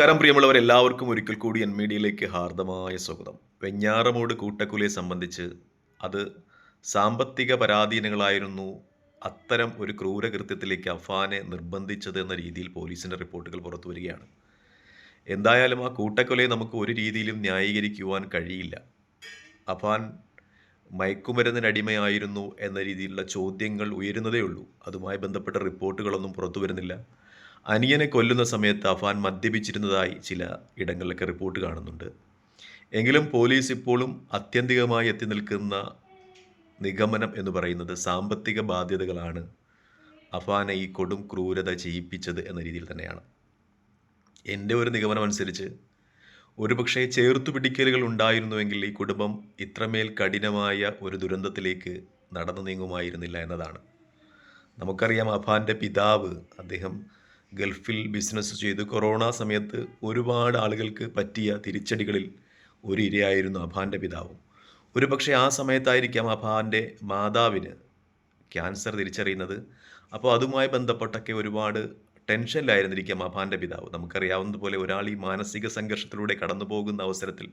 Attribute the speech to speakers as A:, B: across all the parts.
A: നമസ്കാരം പ്രിയമുള്ളവർ എല്ലാവർക്കും ഒരിക്കൽ കൂടി എൻ മീഡിയയിലേക്ക് ഹാർദമായ സ്വാഗതം. വെഞ്ഞാറമൂട് കൂട്ടക്കുലിയെ സംബന്ധിച്ച് അത് സാമ്പത്തിക പരാധീനങ്ങളായിരുന്നു. അത്തരം ഒരു ക്രൂരകൃത്യത്തിലേക്ക് അഫാനെ നിർബന്ധിച്ചത് എന്ന രീതിയിൽ പോലീസിന്റെ റിപ്പോർട്ടുകൾ പുറത്തു വരികയാണ്. എന്തായാലും ആ കൂട്ടക്കൊലയെ നമുക്ക് ഒരു രീതിയിലും ന്യായീകരിക്കുവാൻ കഴിയില്ല. അഫാൻ മയക്കുമരുന്നിനടിമയായിരുന്നു എന്ന രീതിയിലുള്ള ചോദ്യങ്ങൾ ഉയരുന്നതേ ഉള്ളൂ അതുമായി ബന്ധപ്പെട്ട റിപ്പോർട്ടുകളൊന്നും പുറത്തു വരുന്നില്ല. അനിയനെ കൊല്ലുന്ന സമയത്ത് അഫാൻ മദ്യപിച്ചിരുന്നതായി ചില ഇടങ്ങളിലൊക്കെ റിപ്പോർട്ട് കാണുന്നുണ്ട്. എങ്കിലും പോലീസ് ഇപ്പോഴും അത്യന്തികമായി എത്തി നിൽക്കുന്ന നിഗമനം എന്ന് പറയുന്നത് സാമ്പത്തിക ബാധ്യതകളാണ് അഫാനെ ഈ കൊടും ക്രൂരത ചെയ്യിപ്പിച്ചത് എന്ന രീതിയിൽ തന്നെയാണ്. എന്റെ ഒരു നിഗമനം അനുസരിച്ച് ഒരുപക്ഷെ ചേർത്തു പിടിക്കലുകൾ ഉണ്ടായിരുന്നുവെങ്കിൽ ഈ കുടുംബം ഇത്രമേൽ കഠിനമായ ഒരു ദുരന്തത്തിലേക്ക് നടന്നു നീങ്ങുമായിരുന്നില്ല എന്നതാണ്. നമുക്കറിയാം അഫാന്റെ പിതാവ് അദ്ദേഹം ഗൾഫിൽ ബിസിനസ് ചെയ്ത് കൊറോണ സമയത്ത് ഒരുപാട് ആളുകൾക്ക് പറ്റിയ തിരിച്ചടികളിൽ ഒരു ഇരയായിരുന്നു അഭാന്റെ പിതാവും. ഒരു പക്ഷേ ആ സമയത്തായിരിക്കാം അഭാന്റെ മാതാവിന് ക്യാൻസർ തിരിച്ചറിയുന്നത്. അപ്പോൾ അതുമായി ബന്ധപ്പെട്ടൊക്കെ ഒരുപാട് ടെൻഷനിലായിരുന്നിരിക്കാം അഭാന്റെ പിതാവ്. നമുക്കറിയാവുന്നതുപോലെ ഒരാൾ ഈ മാനസിക സംഘർഷത്തിലൂടെ കടന്നു പോകുന്ന അവസരത്തിൽ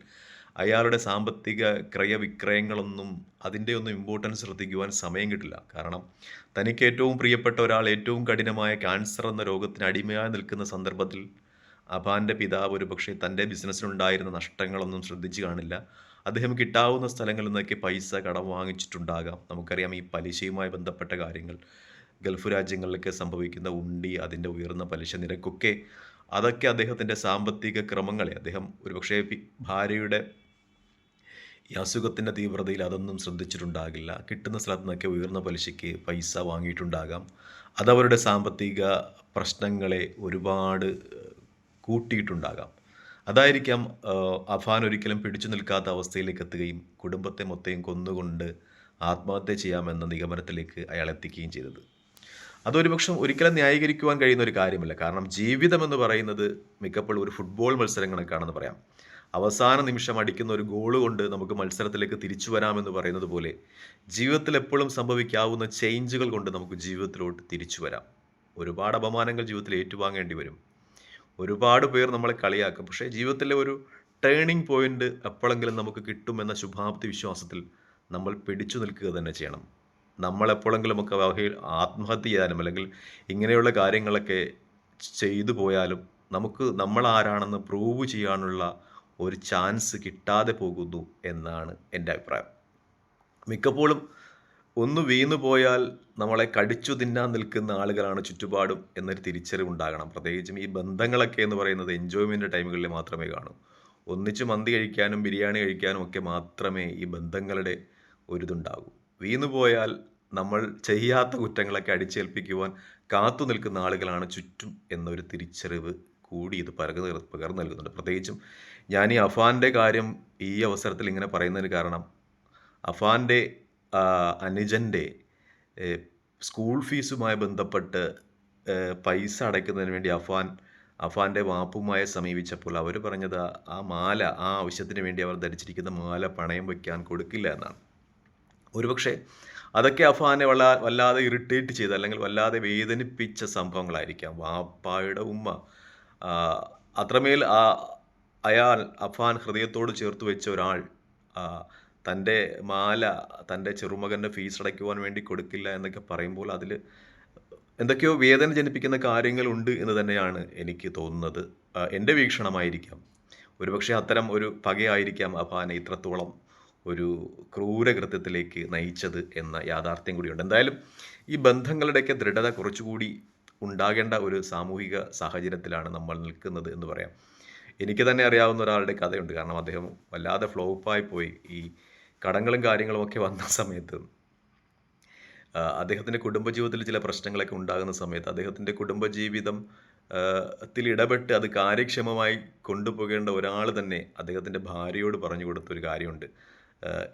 A: അയാളുടെ സാമ്പത്തിക ക്രയവിക്രയങ്ങളൊന്നും അതിന്റെ ഒന്നും ഇമ്പോർട്ടൻസ് ശ്രദ്ധിക്കുവാൻ സമയം കിട്ടില്ല. കാരണം തനിക്ക് ഏറ്റവും പ്രിയപ്പെട്ട ഒരാൾ ഏറ്റവും കഠിനമായ ക്യാൻസർ എന്ന രോഗത്തിന് അടിമയായി നിൽക്കുന്ന സന്ദർഭത്തിൽ അഭാന്റെ പിതാവ് ഒരു പക്ഷേ തന്റെ ബിസിനസ്സിനുണ്ടായിരുന്ന നഷ്ടങ്ങളൊന്നും ശ്രദ്ധിച്ചു കാണില്ല. അദ്ദേഹം കിട്ടാവുന്ന സ്ഥലങ്ങളിൽ നിന്നൊക്കെ പൈസ കടം വാങ്ങിച്ചിട്ടുണ്ടാകാം. നമുക്കറിയാം ഈ പലിശയുമായി ബന്ധപ്പെട്ട കാര്യങ്ങൾ ഗൾഫ് രാജ്യങ്ങളിലൊക്കെ സംഭവിക്കുന്ന ഉണ്ടി അതിന്റെ ഉയർന്ന പലിശ നിരക്കൊക്കെ അതൊക്കെ അദ്ദേഹത്തിന്റെ സാമ്പത്തിക ക്രമങ്ങളെ അദ്ദേഹം ഒരുപക്ഷേ ഭാര്യയുടെ ഈ അസുഖത്തിന്റെ തീവ്രതയിൽ അതൊന്നും ശ്രദ്ധിച്ചിട്ടുണ്ടാകില്ല. കിട്ടുന്ന സ്ഥലത്തു നിന്നൊക്കെ ഉയർന്ന പലിശയ്ക്ക് പൈസ വാങ്ങിയിട്ടുണ്ടാകാം. അതവരുടെ സാമ്പത്തിക പ്രശ്നങ്ങളെ ഒരുപാട് കൂട്ടിയിട്ടുണ്ടാകാം. അതായിരിക്കാം അഫാൻ ഒരിക്കലും പിടിച്ചു നിൽക്കാത്ത അവസ്ഥയിലേക്ക് എത്തുകയും കുടുംബത്തെ മൊത്തം കൊന്നുകൊണ്ട് ആത്മഹത്യ ചെയ്യാമെന്ന നിഗമനത്തിലേക്ക് അയാൾ എത്തിക്കുകയും ചെയ്തത്. അതൊരുപക്ഷം ഒരിക്കലും ന്യായീകരിക്കുവാൻ കഴിയുന്ന ഒരു കാര്യമല്ല. കാരണം ജീവിതം എന്ന് പറയുന്നത് മിക്കപ്പോഴും ഒരു ഫുട്ബോൾ മത്സരം കണക്കാണെന്ന് പറയാം. അവസാന നിമിഷം അടിക്കുന്ന ഒരു ഗോൾ കൊണ്ട് നമുക്ക് മത്സരത്തിലേക്ക് തിരിച്ചു വരാമെന്ന് പറയുന്നത് പോലെ ജീവിതത്തിൽ എപ്പോഴും സംഭവിക്കാവുന്ന ചേഞ്ചുകൾ കൊണ്ട് നമുക്ക് ജീവിതത്തിലോട്ട് തിരിച്ചു വരാം. ഒരുപാട് അപമാനങ്ങൾ ജീവിതത്തിൽ ഏറ്റുവാങ്ങേണ്ടി വരും. ഒരുപാട് പേർ നമ്മളെ കളിയാക്കും. പക്ഷേ ജീവിതത്തിലെ ഒരു ടേണിംഗ് പോയിന്റ് എപ്പോഴെങ്കിലും നമുക്ക് കിട്ടുമെന്ന ശുഭാപ്തി വിശ്വാസത്തിൽ നമ്മൾ പിടിച്ചു നിൽക്കുക തന്നെ ചെയ്യണം. നമ്മളെപ്പോഴെങ്കിലും ഒക്കെ വകയിൽ ആത്മഹത്യ ചെയ്യാനും അല്ലെങ്കിൽ ഇങ്ങനെയുള്ള കാര്യങ്ങളൊക്കെ ചെയ്തു പോയാലും നമുക്ക് നമ്മൾ ആരാണെന്ന് പ്രൂവ് ചെയ്യാനുള്ള ഒരു ചാൻസ് കിട്ടാതെ പോകുന്നു എന്നാണ് എന്റെ അഭിപ്രായം. മിക്കപ്പോഴും ഒന്ന് വീണു പോയാൽ നമ്മളെ കടിച്ചു തിന്നാൻ നിൽക്കുന്ന ആളുകളാണ് ചുറ്റുപാടും എന്നൊരു തിരിച്ചറിവുണ്ടാകണം പ്രത്യേകിച്ചും ഈ ബന്ധങ്ങളൊക്കെ എന്ന് പറയുന്നത് എൻജോയ്മെന്റ് ടൈമുകളിൽ മാത്രമേ കാണൂ. ഒന്നിച്ച് മന്തി കഴിക്കാനും ബിരിയാണി കഴിക്കാനും ഒക്കെ മാത്രമേ ഈ ബന്ധങ്ങളുടെ ഒരിതുണ്ടാകൂ. വീണു പോയാൽ നമ്മൾ ചെയ്യാത്ത കുറ്റങ്ങളൊക്കെ അടിച്ചേൽപ്പിക്കുവാൻ കാത്തു നിൽക്കുന്ന ആളുകളാണ് ചുറ്റും എന്നൊരു തിരിച്ചറിവ് കൂടി ഇത് പകർ പകർന്നു നൽകുന്നുണ്ട്. പ്രത്യേകിച്ചും ഞാൻ ഈ അഫാന്റെ കാര്യം ഈ അവസരത്തിൽ ഇങ്ങനെ പറയുന്നതിന് കാരണം അഫാന്റെ അനുജന്റെ സ്കൂൾ ഫീസുമായി ബന്ധപ്പെട്ട് പൈസ അടയ്ക്കുന്നതിന് വേണ്ടി അഫാൻ അഫാന്റെ വാപ്പുമായി സമീപിച്ചപ്പോൾ അവർ പറഞ്ഞത് ആ- മാല ആ ആവശ്യത്തിന് വേണ്ടി അവർ ധരിച്ചിരിക്കുന്ന മാല പണയം വയ്ക്കാൻ കൊടുക്കില്ല എന്നാണ്. ഒരുപക്ഷെ അതൊക്കെ അഫാനെ വല്ലാ വല്ലാതെ ഇറിറ്റേറ്റ് ചെയ്ത അല്ലെങ്കിൽ വല്ലാതെ വേദനിപ്പിച്ച സംഭവങ്ങളായിരിക്കാം. വാപ്പായുടെ ഉമ്മ അത്രമേൽ ആ അയാൾ അഫാൻ ഹൃദയത്തോട് ചേർത്ത് വെച്ച ഒരാൾ തന്റെ മാല തന്റെ ചെറുമകന്റെ ഫീസ് അടയ്ക്കുവാൻ വേണ്ടി കൊടുക്കില്ല എന്നൊക്കെ പറയുമ്പോൾ അതിൽ എന്തൊക്കെയോ വേദന ജനിപ്പിക്കുന്ന കാര്യങ്ങളുണ്ട് എന്ന് തന്നെയാണ് എനിക്ക് തോന്നുന്നത്. എന്റെ വീക്ഷണമായിരിക്കാം. ഒരുപക്ഷെ അത്തരം ഒരു പകയായിരിക്കാം അഫാനെ ഇത്രത്തോളം ഒരു ക്രൂരകൃത്യത്തിലേക്ക് നയിച്ചത് എന്ന യാഥാർത്ഥ്യം കൂടിയുണ്ട്. എന്തായാലും ഈ ബന്ധങ്ങളുടെയൊക്കെ ദൃഢത കുറച്ചുകൂടി ഉണ്ടാകേണ്ട ഒരു സാമൂഹിക സാഹചര്യത്തിലാണ് നമ്മൾ നിൽക്കുന്നത് എന്ന് പറയാം. എനിക്ക് തന്നെ അറിയാവുന്ന ഒരാളുടെ കഥയുണ്ട്. കാരണം അദ്ദേഹം വല്ലാതെ ഫ്ലോപ്പായി പോയി. ഈ കടങ്ങളും കാര്യങ്ങളും ഒക്കെ വന്ന സമയത്ത് അദ്ദേഹത്തിന്റെ കുടുംബജീവിതത്തിൽ ചില പ്രശ്നങ്ങളൊക്കെ ഉണ്ടാകുന്ന സമയത്ത് അദ്ദേഹത്തിന്റെ കുടുംബജീവിതം ത്തിൽ ഇടപെട്ട് അത് കാര്യക്ഷമമായി കൊണ്ടുപോകേണ്ട ഒരാൾ തന്നെ അദ്ദേഹത്തിന്റെ ഭാര്യയോട് പറഞ്ഞു കൊടുത്തൊരു കാര്യമുണ്ട്.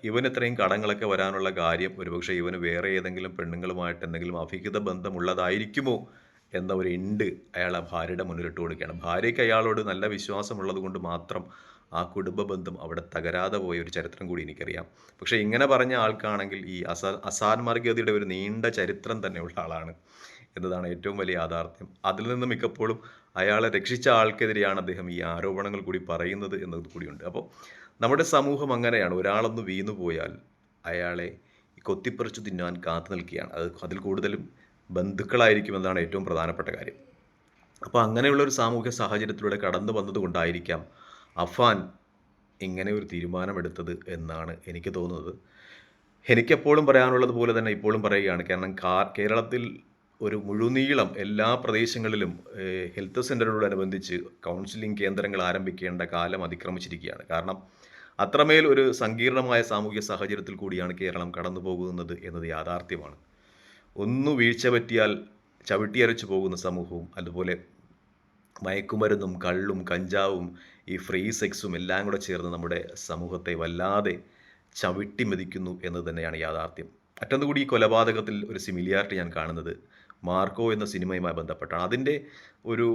A: ഇവൻ ഇത്രയും കടങ്ങളൊക്കെ വരാനുള്ള കാര്യം ഒരുപക്ഷെ ഇവന് വേറെ ഏതെങ്കിലും പെണ്ണുങ്ങളുമായിട്ട് എന്തെങ്കിലും അഭിഹിത ബന്ധമുള്ളതായിരിക്കുമോ എന്ന ഒരു എൻഡ് അയാൾ ആ ഭാര്യയുടെ മുന്നിലിട്ട് കൊടുക്കുകയാണ്. ഭാര്യയ്ക്ക് അയാളോട് നല്ല വിശ്വാസമുള്ളത് കൊണ്ട് മാത്രം ആ കുടുംബ ബന്ധം അവിടെ തകരാതെ പോയ ഒരു ചരിത്രം കൂടി എനിക്കറിയാം. പക്ഷേ ഇങ്ങനെ പറഞ്ഞ ആൾക്കാണെങ്കിൽ ഈ അസാ അസാൻമാർഗീയതയുടെ ഒരു നീണ്ട ചരിത്രം തന്നെയുള്ള ആളാണ് എന്നതാണ് ഏറ്റവും വലിയ യാഥാർത്ഥ്യം. അതിൽ നിന്ന് മിക്കപ്പോഴും അയാളെ രക്ഷിച്ച ആൾക്കെതിരെയാണ് അദ്ദേഹം ഈ ആരോപണങ്ങൾ കൂടി പറയുന്നത് എന്നത് കൂടിയുണ്ട്. അപ്പോൾ നമ്മുടെ സമൂഹം അങ്ങനെയാണ്. ഒരാളൊന്ന് വീണു പോയാൽ അയാളെ കൊത്തിപ്പറിച്ചു തിന്നാൻ കാത്തു നിൽക്കുകയാണ്. അത് അതിൽ കൂടുതലും ബന്ധുക്കളായിരിക്കുമെന്നാണ് ഏറ്റവും പ്രധാനപ്പെട്ട കാര്യം. അപ്പോൾ അങ്ങനെയുള്ള ഒരു സാമൂഹ്യ സാഹചര്യത്തിലൂടെ കടന്നു വന്നതുകൊണ്ടായിരിക്കാം അഫാൻ ഇങ്ങനെ ഒരു തീരുമാനമെടുത്തത് എന്നാണ് എനിക്ക് തോന്നുന്നത്. എനിക്കെപ്പോഴും പറയാനുള്ളത് പോലെ തന്നെ ഇപ്പോഴും പറയുകയാണ്. കാരണം കേരളത്തിൽ ഒരു മുഴുനീളം എല്ലാ പ്രദേശങ്ങളിലും ഹെൽത്ത് സെന്ററുകളോടനുബന്ധിച്ച് കൗൺസിലിംഗ് കേന്ദ്രങ്ങൾ ആരംഭിക്കേണ്ട കാലം അതിക്രമിച്ചിരിക്കുകയാണ്. കാരണം അത്രമേൽ ഒരു സങ്കീർണമായ സാമൂഹ്യ സാഹചര്യത്തിൽ കൂടിയാണ് കേരളം കടന്നു പോകുന്നത് എന്നത് യാഥാർത്ഥ്യമാണ്. ഒന്ന് വീഴ്ച പറ്റിയാൽ ചവിട്ടിയരച്ചു പോകുന്ന സമൂഹവും അതുപോലെ മയക്കുമരുന്നും കള്ളും കഞ്ചാവും ഈ ഫ്രീ സെക്സും എല്ലാം കൂടെ ചേർന്ന് നമ്മുടെ സമൂഹത്തെ വല്ലാതെ ചവിട്ടി മെതിക്കുന്നു എന്ന് തന്നെയാണ് യാഥാർത്ഥ്യം. മറ്റൊന്നുകൂടി ഈ കൊലപാതകത്തിൽ ഒരു സിമിലിയാരിറ്റി ഞാൻ കാണുന്നത് മാർക്കോ എന്ന സിനിമയുമായി ബന്ധപ്പെട്ടാണ്. അതിന്റെ ഒരു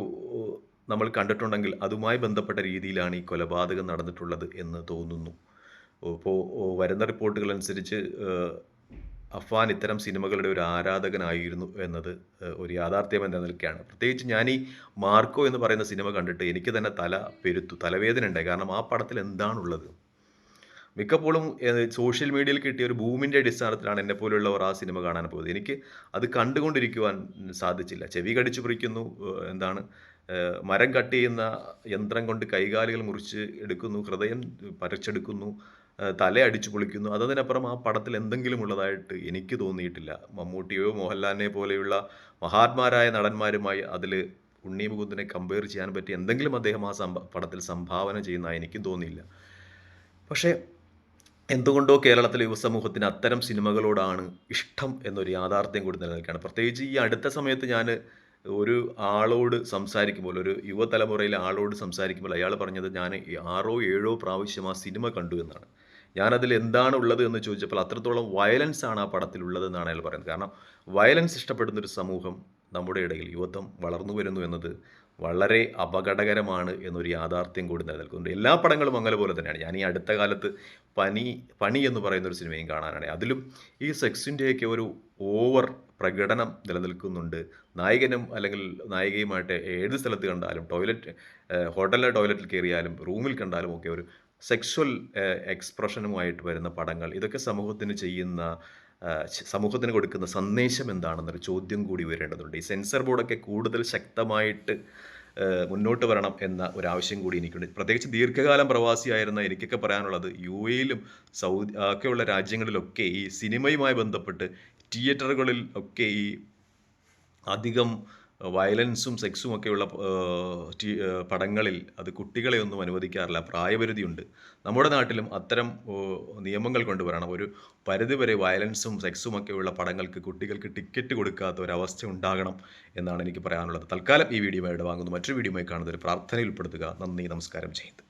A: നമ്മൾ കണ്ടിട്ടുണ്ടെങ്കിൽ അതുമായി ബന്ധപ്പെട്ട രീതിയിലാണ് ഈ കൊലപാതകം നടന്നിട്ടുള്ളത് എന്ന് തോന്നുന്നു. ഇപ്പോൾ വരുന്ന റിപ്പോർട്ടുകൾ അനുസരിച്ച് അഫാൻ ഇത്തരം സിനിമകളുടെ ഒരു ആരാധകനായിരുന്നു എന്നത് ഒരു യാഥാർത്ഥ്യം എന്ന നിലയ്ക്കാണ് പ്രത്യേകിച്ച് ഞാൻ ഈ മാർക്കോ എന്ന് പറയുന്ന സിനിമ കണ്ടിട്ട് എനിക്ക് തന്നെ തല പെരുത്തു തലവേദന ഉണ്ടായി. കാരണം ആ പടത്തിൽ എന്താണുള്ളത്? മിക്കപ്പോഴും സോഷ്യൽ മീഡിയയിൽ കിട്ടിയ ഒരു ബൂമിന്റെ അടിസ്ഥാനത്തിലാണ് എന്നെ പോലുള്ളവർ ആ സിനിമ കാണാൻ പോയത് എനിക്ക് അത് കണ്ടുകൊണ്ടിരിക്കുവാൻ സാധിച്ചില്ല. ചെവി കടിച്ചു പിടിക്കുന്നു എന്താണ് മരം കട്ട് ചെയ്യുന്ന യന്ത്രം കൊണ്ട് കൈകാലുകൾ മുറിച്ച് എടുക്കുന്നു ഹൃദയം പറിച്ചെടുക്കുന്നു ഏഹ്, തല അടിച്ചു പൊളിക്കുന്നു. അതതിനപ്പുറം ആ പടത്തിൽ എന്തെങ്കിലും ഉള്ളതായിട്ട് എനിക്ക് തോന്നിയിട്ടില്ല. മമ്മൂട്ടിയോ മോഹൻലാലിനെ പോലെയുള്ള മഹാത്മാരായ നടന്മാരുമായി അതിൽ ഉണ്ണി മുകുന്ദനെ കമ്പയർ ചെയ്യാൻ പറ്റി എന്തെങ്കിലും അദ്ദേഹം ആ സംഭ പടത്തിൽ സംഭാവന ചെയ്യുന്ന എനിക്കും തോന്നിയില്ല. പക്ഷേ എന്തുകൊണ്ടോ കേരളത്തിലെ യുവസമൂഹത്തിന് അത്തരം സിനിമകളോടാണ് ഇഷ്ടം എന്നൊരു യാഥാർത്ഥ്യം കൂടി നിലനിൽക്കുകയാണ്. പ്രത്യേകിച്ച് ഈ അടുത്ത സമയത്ത് ഞാൻ ഒരു ആളോട് സംസാരിക്കുമ്പോൾ ഒരു യുവതലമുറയിലെ ആളോട് സംസാരിക്കുമ്പോൾ അയാൾ പറഞ്ഞത് ഞാൻ ആറോ ഏഴോ പ്രാവശ്യം ആ സിനിമ കണ്ടു എന്നാണ്. ഞാനതിൽ എന്താണ് ഉള്ളത് എന്ന് ചോദിച്ചപ്പോൾ അത്രത്തോളം വയലൻസ് ആണ് ആ പടത്തിലുള്ളത് എന്നാണ് അയാൾ പറയുന്നത്. കാരണം വയലൻസ് ഇഷ്ടപ്പെടുന്ന ഒരു സമൂഹം നമ്മുടെ ഇടയിൽ യുവത്വം വളർന്നു വരുന്നു എന്നത് വളരെ അപകടകരമാണ് എന്നൊരു യാഥാർത്ഥ്യം കൂടി നിലനിൽക്കുന്നുണ്ട്. എല്ലാ പടങ്ങളും അങ്ങനെ പോലെ തന്നെയാണ്. ഞാൻ ഈ അടുത്ത കാലത്ത് പനി പണി എന്ന് പറയുന്ന ഒരു സിനിമയും കാണാനാണ്. അതിലും ഈ സെക്സിന്റെയൊക്കെ ഒരു ഓവർ പ്രകടനം നിലനിൽക്കുന്നുണ്ട്. നായകനും അല്ലെങ്കിൽ നായികയുമായിട്ട് ഏത് സ്ഥലത്ത് കണ്ടാലും ടോയ്ലറ്റ് ഹോട്ടലിലെ ടോയ്ലറ്റിൽ കയറിയാലും റൂമിൽ കണ്ടാലും ഒക്കെ ഒരു സെക്സ്വൽ എക്സ്പ്രഷനുമായിട്ട് വരുന്ന പടങ്ങൾ ഇതൊക്കെ സമൂഹത്തിന് ചെയ്യുന്ന സമൂഹത്തിന് കൊടുക്കുന്ന സന്ദേശം എന്താണെന്നൊരു ചോദ്യം കൂടി വരേണ്ടതുണ്ട് ഈ സെൻസർ ബോർഡൊക്കെ കൂടുതൽ ശക്തമായിട്ട് മുന്നോട്ട് വരണം എന്ന ആവശ്യം കൂടി എനിക്കുണ്ട്. പ്രത്യേകിച്ച് ദീർഘകാലം പ്രവാസിയായിരുന്ന എനിക്കൊക്കെ പറയാനുള്ളത് യു എയിലും സൗദി ഒക്കെയുള്ള രാജ്യങ്ങളിലൊക്കെ ഈ സിനിമയുമായി ബന്ധപ്പെട്ട് തിയേറ്ററുകളിൽ ഒക്കെ ഈ അധികം വയലൻസും സെക്സും ഒക്കെയുള്ള പടങ്ങളിൽ അത് കുട്ടികളെ ഒന്നും അനുവദിക്കാറില്ല. പ്രായപരിധിയുണ്ട്. നമ്മുടെ നാട്ടിലും അത്തരം നിയമങ്ങൾ കൊണ്ടുവരണം. ഒരു പരിധിവരെ വയലൻസും സെക്സും ഒക്കെയുള്ള പടങ്ങൾക്ക് കുട്ടികൾക്ക് ടിക്കറ്റ് കൊടുക്കാത്ത ഒരവസ്ഥ ഉണ്ടാകണം എന്നാണ് എനിക്ക് പറയാനുള്ളത്. തൽക്കാലം ഈ വീഡിയോ വാങ്ങുന്നു. മറ്റൊരു കാണുന്നത് ഒരു പ്രാർത്ഥനയിൽ ഉൾപ്പെടുത്തുക. നന്ദി നമസ്കാരം. ചെയ്ത്